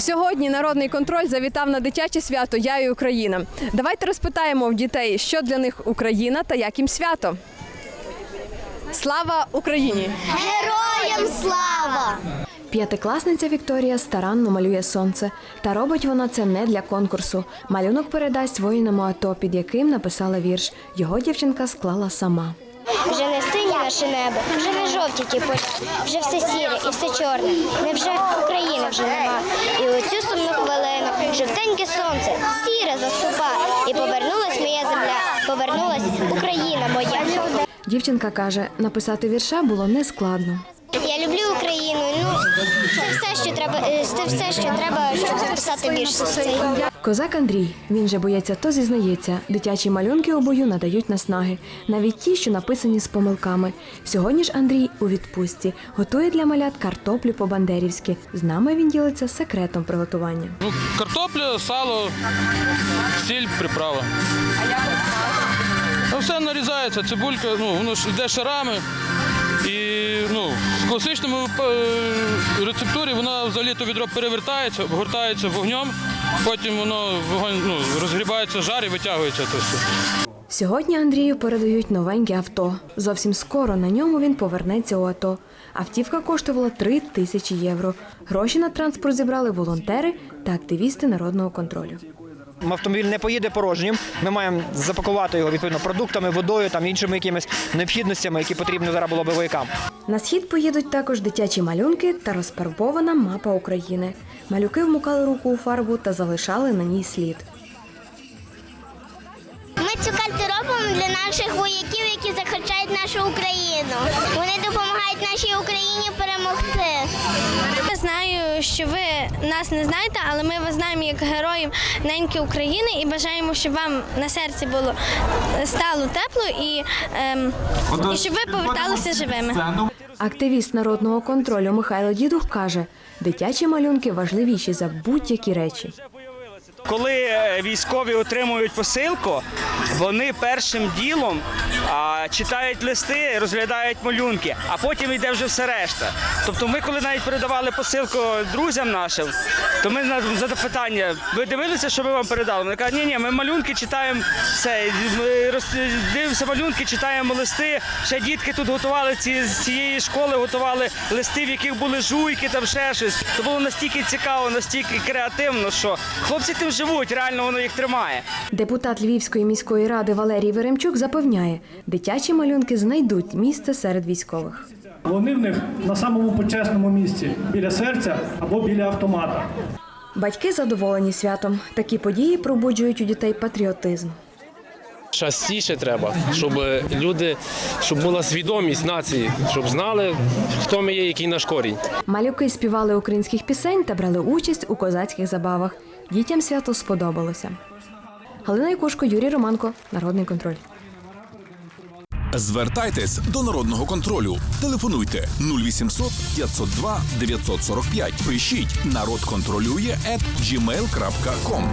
Сьогодні народний контроль завітав на дитяче свято Я і Україна. Давайте розпитаємо в дітей, що для них Україна та як їм свято. Слава Україні! Героям слава! П'ятикласниця Вікторія старанно малює сонце. Та робить вона це не для конкурсу. Малюнок передасть воїнам АТО, під яким написала вірш. Його дівчинка склала сама. Вже не наше небо, вже не жовті ті поля, вже все сіре і все чорне. Невже України вже нема? І у цю сумну хвилину жовтеньке сонце сіре заступа. І повернулась моя земля, повернулась Україна моя. Дівчинка каже, написати вірша було нескладно. Я люблю Україну. Ну це все, що треба. е, Це все, що треба, щоб написати вірш. Козак Андрій, він же боєць то зізнається, дитячі малюнки у бою надають наснаги, навіть ті, що написані з помилками. Сьогодні ж Андрій у відпустці готує для малят картоплю по-бандерівськи. З нами він ділиться секретом приготування. Ну, картопля, сало, сіль, приправа. А як Ну, все нарізається, цибулька, ну, воно ж йде шарами. Класичному е, рецептурі вона взагалі то відро перевертається, обгортається вогнем, потім воно вогонь ну, розгрібається жар і витягується то все. Сьогодні Андрію передають новеньке авто. Зовсім скоро на ньому він повернеться у АТО. Автівка коштувала 3 тисячі євро. Гроші на транспорт зібрали волонтери та активісти народного контролю. Автомобіль не поїде порожнім. Ми маємо запакувати його відповідно продуктами, водою, там іншими якимись необхідностями, які потрібні зараз було би воякам. На схід поїдуть також дитячі малюнки та розфарбована мапа України. Малюки вмукали руку у фарбу та залишали на ній слід. Ми цю карту робимо для наших вояків, які захищають нашу Україну. Вони допомагають нашій Україні перемогти. Я знаю, що ви нас не знаєте, але ми вас знаємо як героїв неньки України і бажаємо, щоб вам на серці було стало тепло і, ем, і щоб ви поверталися живими. Активіст народного контролю Михайло Дідух каже, дитячі малюнки важливіші за будь-які речі. Коли е, військові отримують посилку, вони першим ділом а, читають листи, розглядають малюнки, а потім йде вже все решта. Тобто, ми, коли навіть передавали посилку друзям нашим, то ми на запитання, ви дивилися, що ми вам передали? Вони кажуть, ні, ні, ми малюнки читаємо все, роз- дивимося малюнки, читаємо листи. Ще дітки тут готували ці з цієї школи, готували листи, в яких були жуйки, там ще щось. То було настільки цікаво, настільки креативно, що хлопці тим живуть, реально воно їх тримає. Депутат Львівської міської ради Валерій Веремчук запевняє, дитячі малюнки знайдуть місце серед військових. Вони в них на самому почесному місці біля серця або біля автомата. Батьки задоволені святом. Такі події пробуджують у дітей патріотизм. Частіше треба, щоб люди, щоб була свідомість нації, щоб знали, хто ми є, який наш корінь. Малюки співали українських пісень та брали участь у козацьких забавах. Дітям свято сподобалося. Галина Якушко, Юрій Романко, Народний контроль. Звертайтесь до народного контролю. Телефонуйте 0800 502 945. Пишіть народ контролює at gmail.com.